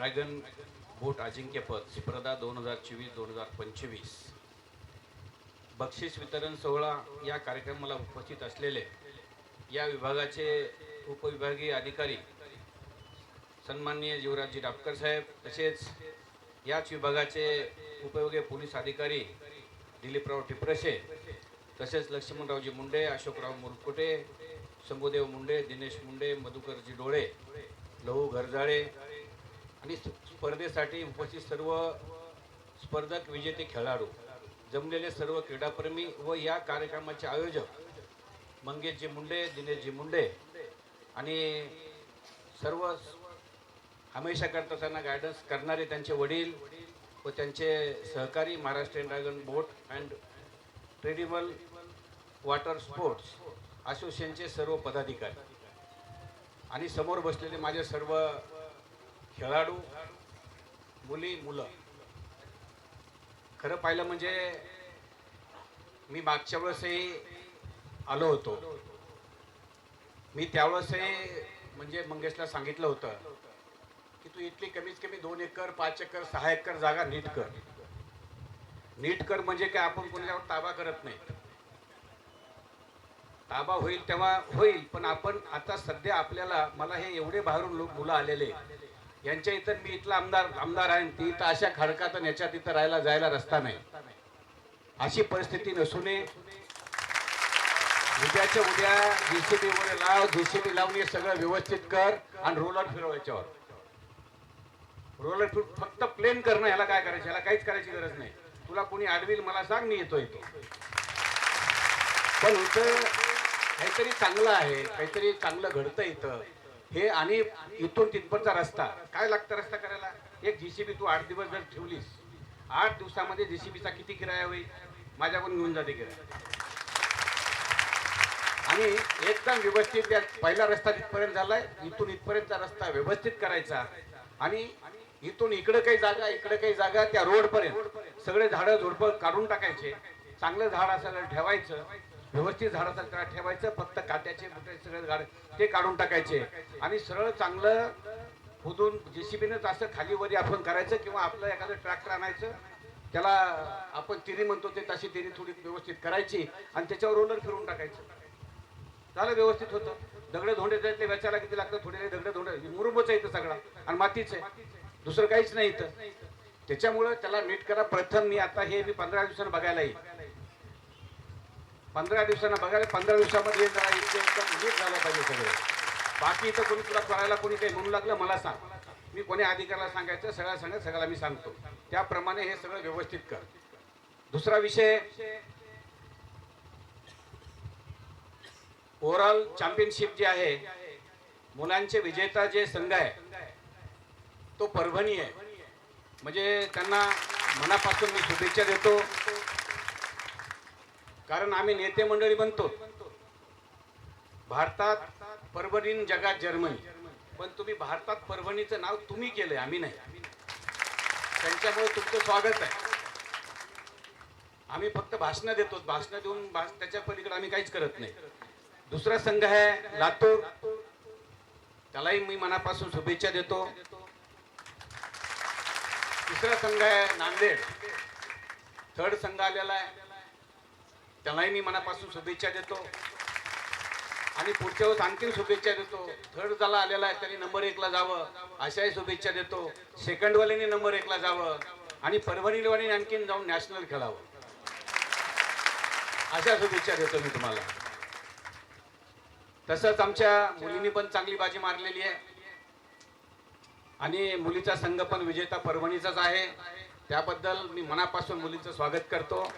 Dragon बोट अजिंक्यपद स्पर्धा दोन हजार चोवीस दोन हजार पंचवीस. बक्षीस वितरण सोहळा या कार्यक्रमाला उपस्थित असलेले या विभागाचे उपविभागीय अधिकारी सन्माननीय जीवराजजी डापकर साहेब तसेच याच विभागाचे उपयोगी पोलीस अधिकारी दिलीपराव टिपरसे तसेच लक्ष्मणरावजी मुंडे अशोकराव मुरकुटे शंभूदेव मुंडे दिनेश मुंडे मधुकरजी डोळे लहू घरजाळे आणि स्पर्धेसाठी उपस्थित सर्व स्पर्धक विजेते खेळाडू जमलेले सर्व क्रीडाप्रेमी व या कार्यक्रमाचे आयोजक मंगेशजी मुंडे दिनेशजी मुंडे आणि सर्व हमेशा करत असताना गायडन्स करणारे त्यांचे वडील व त्यांचे सहकारी Maharashtrian dragon boat and traditional water sports असोसिएशनचे सर्व पदाधिकारी. आणि समोर बसलेले माझे सर्व खेळाडू मुली मुलं. खरं पाहिलं म्हणजे मी मागच्या वेळेसही आलो होतो. मी त्यावेळेसही म्हणजे मंगेशला सांगितलं होतं की तू इथली कमीत कमी दोन एकर पाच एकर सहा एकर जागा नीट कर. नीट कर म्हणजे काय? आपण कोणाच्यावर ताबा करत नाही. ताबा होईल तेव्हा होईल पण आपण आता सध्या आपल्याला मला हे एवढे बाहेरून लोक मुलं आलेले यांच्या इथं मी इथला आमदार आमदार आहे ती इथं अशा खडकात आणि याच्यात इथं राहायला जायला रस्ता नाही. अशी परिस्थिती नसू नये उद्याच्या उद्या जीसीबी मध्ये लाव जीसीबी लावून हे सगळं व्यवस्थित कर आणि रोलर फिरव याच्यावर. रोलर फिर फक्त प्लेन करणं ह्याला काय करायचं? ह्याला काहीच करायची गरज नाही. तुला कोणी आडवील मला सांग मी येतो येतो पण इथं काहीतरी चांगलं आहे काहीतरी चांगलं घडतं इथं. हे आणि इथून तिथपर्यंतचा रस्ता. काय लागतं रस्ता करायला? एक जीसीबी तू आठ दिवस जर ठेवलीस आठ दिवसामध्ये जीसीबीचा किती किराया होईल? माझ्याकडून घेऊन जाते किराया. आणि एकदम व्यवस्थित त्या पहिला रस्ता तिथपर्यंत झालाय इथून इथपर्यंतचा रस्ता व्यवस्थित करायचा. आणि इथून इकडे काही जागा इकडे काही जागा त्या रोडपर्यंत सगळे झाडं झोडपं काढून टाकायचे. चांगलं झाड असं ठेवायचं. व्यवस्थित झाडाचा काय ठेवायचं फक्त काट्याचे मोठे सगळे झाड ते काढून टाकायचे. आणि सरळ चांगलं खोदून जेसीबीनंच असं खाली वरी आपण करायचं किंवा आपलं एखादं ट्रॅक्टर आणायचं त्याला आपण तिरी म्हणतो ते तशी तिरी थोडी व्यवस्थित करायची आणि त्याच्यावर रोलर फिरून टाकायचं. झालं व्यवस्थित होतं. दगड धोंडे त्यातले वेचायला किती लागतं? थोडे दगड धोंडे मुरुंबच आहे इथं सगळा आणि मातीच आहे. दुसरं काहीच नाही इथं. त्याच्यामुळं त्याला नीट करा. प्रथम मी आता हे मी पंधरा दिवसानं बघायला येईल. पंधरा दिवसांना बघायला पंधरा दिवसामध्ये जरा नीट झालं पाहिजे सगळं. बाकी इथं कोणी तुला करायला कोणी काही म्हणू लागलं मला सांग. मी कोणी अधिकाऱ्याला सांगायचं सगळ्या सांगत सगळ्याला मी सांगतो. त्याप्रमाणे हे सगळं व्यवस्थित कर. दुसरा विषय ओव्हरऑल चॅम्पियनशिप जी आहे मुलांचे विजेता जे संघ आहे तो परभणी आहे. म्हणजे त्यांना मनापासून मी शुभेच्छा देतो. कारण आम्ही नेते मंडळी बनतो. भारतात परभणी जगात जर्मनी. पण तुम्ही भारतात परभणीचं नाव तुम्ही केलंय आम्ही नाही. त्यांच्यामुळे तुमचं स्वागत आहे. आम्ही फक्त भाषणं देतो. भाषणं देऊन त्याच्या पलीकडे आम्ही काहीच करत नाही. दुसरा संघ आहे लातूर. त्यालाही मी मनापासून शुभेच्छा देतो. तिसरा संघ आहे नांदेड. थर्ड संघ आलेला आहे. त्यालाही मी मनापासून शुभेच्छा देतो. आणि पुढच्या वेळेस आणखीन शुभेच्छा देतो. थर्ड झाला आलेला आहे त्यांनी नंबर एकला जावं. अशाही शुभेच्छा देतो. सेकंडवाल्याने नंबर एकला जावं. आणि परभणीवाल्याने आणखीन जाऊन नॅशनल खेळावं. अशा शुभेच्छा देतो मी तुम्हाला. तसंच आमच्या मुलींनी पण चांगली बाजी मारलेली आहे. आणि मुलीचा संघ पण विजेता परभणीचाच आहे. त्याबद्दल मी मनापासून मुलीचं स्वागत करतो.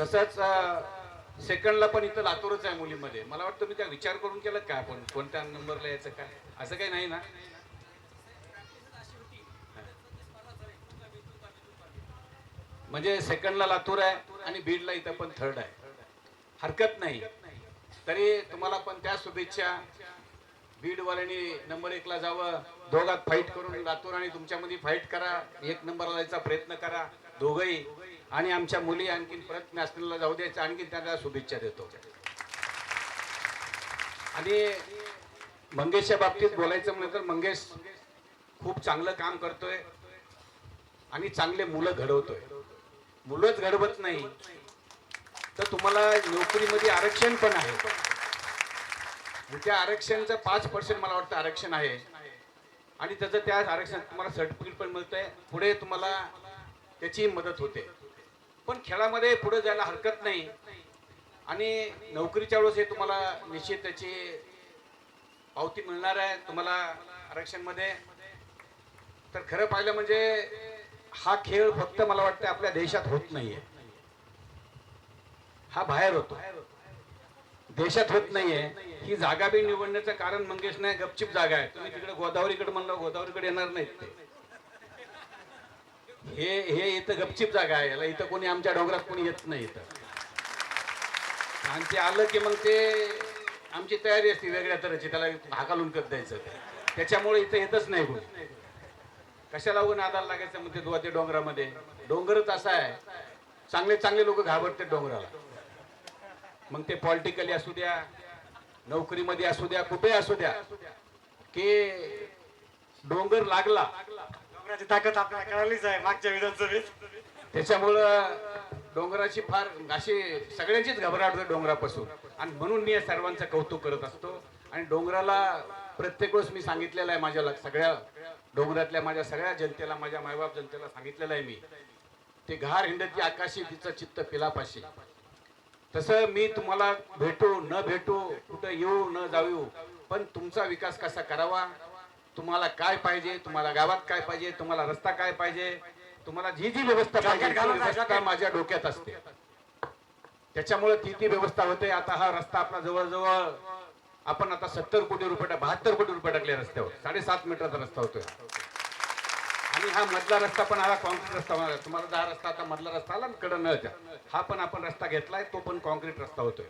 तसंच सेकंडला पण इथं लातूरच आहे मुलीमध्ये. मला वाटतं मी त्या विचार करून केला काय आपण? कोणत्या नंबरला यायचं काय? असं काही नाही ना? म्हणजे सेकंडला लातूर आहे आणि बीडला इथं पण थर्ड आहे. हरकत नाही. तरी तुम्हाला पण त्या शुभेच्छा. बीडवाल्यांनी नंबर एकला जावं. दोघात फाईट करून लातूर आणि तुमच्यामध्ये फाईट करा. एक नंबरला जायचा प्रयत्न करा. दोघही. आणि आमच्या मुली आणखीन परत नॅशनलला जाऊ द्यायचं आणखीन त्यांना शुभेच्छा देतो. आणि मंगेशच्या बाबतीत बोलायचं म्हणलं तर मंगेश खूप चांगलं काम करतोय आणि चांगले मुलं घडवतोय. मुलंच घडवत नाही तर तुम्हाला नोकरीमध्ये आरक्षण पण आहे. त्या आरक्षणचं पाच पर्सेंट मला वाटतं आरक्षण आहे. आणि त्याचं त्या आरक्षण तुम्हाला सर्टिफिकेट पण मिळतंय. पुढे तुम्हाला त्याची मदत होते. पण खेळामध्ये पुढे जायला हरकत नाही. आणि नोकरीच्या वेळेस हे तुम्हाला निश्चित त्याची पावती मिळणार आहे तुम्हाला आरक्षणमध्ये. तर खरं पाहिलं म्हणजे हा खेळ फक्त मला वाटतं आपल्या देशात होत नाहीये. हा बाहेर होतो. देशात होत नाहीये. ही जागा बी निवडण्याचं कारण मंगेश नाही गपचिप जागा आहे. तुम्ही तिकडे गोदावरीकडे म्हणलं गोदावरीकडे येणार नाहीत हे हे इथं गपचिप जागा आहे. याला इथं कोणी आमच्या डोंगरात कोणी येत नाही इथं. आणि ते आलं की मग ते आमची तयारी असते वेगळ्या तऱ्हेची. त्याला हाकालून कत द्यायचं त्याच्यामुळे इथं येतच नाही कोणी. कशाला उगा आधार लागायचं मग ते दुवा ते डोंगरामध्ये? डोंगरच असा आहे. चांगले चांगले लोक घाबरते डोंगराला. मग ते पॉलिटिकली असू द्या नोकरीमध्ये असू द्या कुठे असू द्या की डोंगर लागला डोंगराची ताकद आपल्याला कळालीच आहे मागच्या विधानसभेत. त्याच्यामुळं डोंगराची फार अशी सगळ्यांचीच घबराट होते डोंगरापासून. आणि म्हणून मी या सर्वांचं कौतुक करत असतो. आणि डोंगराला प्रत्येक वेळेस मी सांगितलेलं आहे माझ्या सगळ्या डोंगरातल्या माझ्या सगळ्या जनतेला माझ्या मायबाप जनतेला सांगितलेलं आहे मी. ते घार हिंडती आकाशी तिचं चित्त पिलापाशी. तसं मी तुम्हाला भेटू न भेटू कुठं येऊ न जाऊ पण तुमचा विकास कसा करावा तुम्हाला काय पाहिजे तुम्हाला गावात काय पाहिजे तुम्हाला रस्ता काय पाहिजे तुम्हाला जी जी व्यवस्था पाहिजे. माझ्या डोक्यात असते. त्याच्यामुळे ती ती व्यवस्था होते. आता हा रस्ता आपला जवळजवळ आपण आता सत्तर कोटी रुपये बहात्तर कोटी रुपये टाकले रस्त्यावर. साडेसात मीटरचा रस्ता होतोय. आणि हा मधला रस्ता पण आला कॉन्क्रीट रस्ता होणार. तुम्हाला दहा रस्ता आता मधला रस्ता आला कडं नळच्या हा पण आपण रस्ता घेतलाय तो पण कॉन्क्रीट रस्ता होतोय.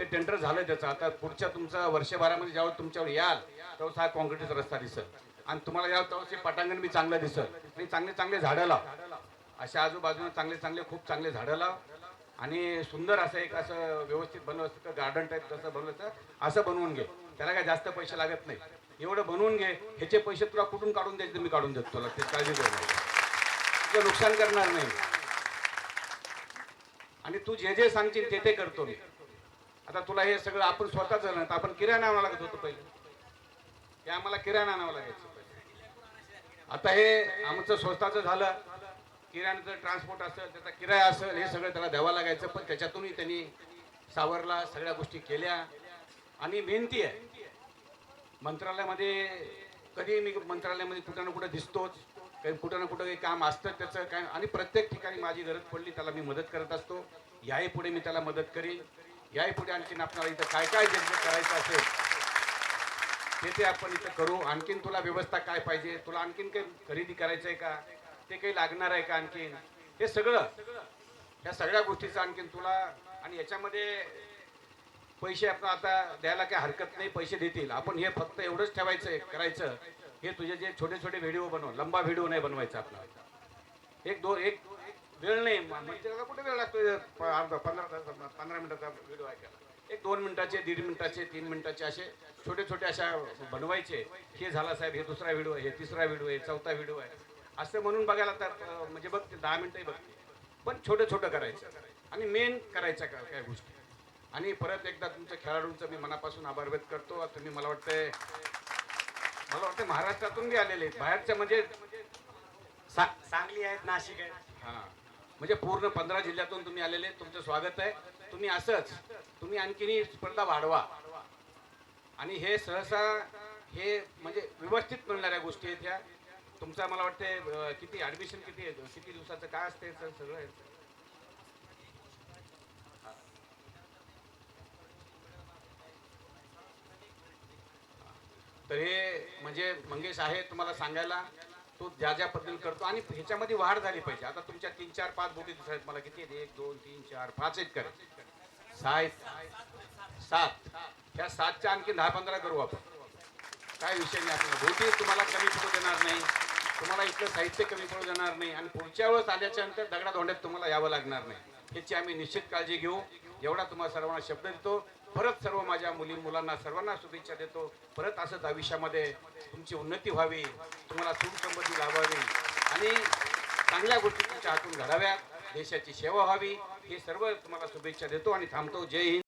ते टेंडर झालं त्याचं. आता पुढच्या तुमचा वर्षभरामध्ये ज्यावेळेस तुमच्यावर याल तेव्हा हा कॉन्क्रीटचा रस्ता दिसल. आणि तुम्हाला या तेव्हा पटांगण बी चांगलं दिसल. आणि चांगले चांगले झाडं लाव. अशा आजूबाजूला चांगले चांगले खूप चांगले झाडं लाव. आणि सुंदर असं एक असं व्यवस्थित बनवायचं गार्डन टाईप बनवलं तर असं बनवून घे. त्याला काय जास्त पैसे लागत नाही. एवढं बनवून घे. ह्याचे पैसे तुला कुठून काढून द्यायचे मी काढून देतो तुला. ते काळजी करू तुझं नुकसान करणार नाही. आणि तू जे जे सांगशील ते ते करतो मी. आता तुला हे सगळं आपण स्वतःच झालं तर आपण किराणा आणावं लागत होतो पहिले. हे आम्हाला किराणा आणावं लागायचं आता हे आमचं स्वतःच झालं. किराण्याचं ट्रान्सपोर्ट असेल त्याचा किराया असेल हे सगळं त्याला द्यावं लागायचं पण त्याच्यातूनही त्यांनी सावरला सगळ्या गोष्टी केल्या. आणि मेहनती आहे मंत्रालयामध्ये कधी मी मंत्रालयामध्ये कुठं ना कुठं दिसतोच काही कुठं ना कुठं काही काम असतं त्याचं काय आणि प्रत्येक ठिकाणी माझी गरज पडली त्याला मी मदत करत असतो. याही पुढे मी त्याला मदत करीन. याही पुढे आणखीन आपल्याला इथं काय काय करायचं असेल ते ते आपण इथं करू. आणखीन तुला व्यवस्था काय पाहिजे तुला आणखीन काही खरेदी करायचं आहे का ते काही लागणार आहे का आणखीन? हे सगळं या सगळ्या गोष्टीचं आणखीन तुला आणि याच्यामध्ये पैसे आपण आता द्यायला काही हरकत नाही पैसे देतील. आपण हे फक्त एवढंच ठेवायचं करायचं. हे तुझे जे छोटे छोटे व्हिडिओ बनव लंबा व्हिडिओ नाही बनवायचा आपला. एक दोन एक वेळ नाही. म- म्हणजे त्याला कुठे वेळ लागतो? अर्धा पंधरा तास- पंधरा मिनिटाचा व्हिडिओ ऐकायला. एक दोन मिनिटाचे दीड मिनिटाचे तीन मिनिटाचे असे छोटे छोटे अशा बनवायचे. हे झाला साहेब हे दुसरा व्हिडिओ आहे हे तिसरा व्हिडिओ आहे चौथा व्हिडिओ आहे. असं म्हणून बघायला तर म्हणजे बघते दहा मिनिटंही बघते. पण छोटं छोटं करायचं. आणि मेन करायच्या का काय गोष्टी. आणि परत एकदा तुमच्या खेळाडूंचं मी मनापासून आभार व्यक्त करतो. तुम्ही मला वाटतंय मला वाटतं महाराष्ट्रातून बी आलेले आहेत. बाहेरच्या म्हणजे सांगली आहेत नाशिक आहेत. हा. म्हणजे पूर्ण पंधरा जिल्ह्यातून तुम्ही आलेले तुमचं स्वागत आहे. तुम्ही असंच तुम्ही आणखीनही स्पर्धा वाढवा. आणि हे सहसा हे म्हणजे व्यवस्थित मिळणाऱ्या गोष्टी आहेत ह्या. तुमचा मला वाटते किती ऍडमिशन किती आहे? किती दिवसाचं काय असते सर सगळं? आहे? तर हे म्हणजे मंगेश आहे तुम्हाला सांगायला. तो ज्या ज्या पद्धतीने करतो आणि ह्याच्यामध्ये वाढ झाली पाहिजे. आता तुमच्या तीन चार पाच बोटी दिसत आहेत. मला किती आहेत? एक दोन तीन चार पाच आहेत करा सहा आहेत सात. ह्या सातच्या आणखी दहा पंधरा करू आपण. काय विषय नाही आपल्याला बोटी तुम्हाला कमी पडू देणार नाही. तुम्हाला इथलं साहित्य कमी पडू देणार नाही. आणि पुढच्या वेळेस आल्याच्यानंतर दगडा धोंड्यात तुम्हाला यावं लागणार नाही. ह्याची आम्ही निश्चित काळजी घेऊ. एवढा तुम्हाला सर्वांना शब्द देतो. परत सर्व माझ्या मुली मुलांना सर्वांना शुभेच्छा देतो. परत असंच आयुष्यामध्ये तुमची उन्नती व्हावी. तुम्हाला सुख लाभावी. आणि चांगल्या गोष्टी तुमच्या हातून घडाव्यात. देशाची सेवा व्हावी. हे सर्व तुम्हाला शुभेच्छा देतो आणि थांबतो. जय हिंद.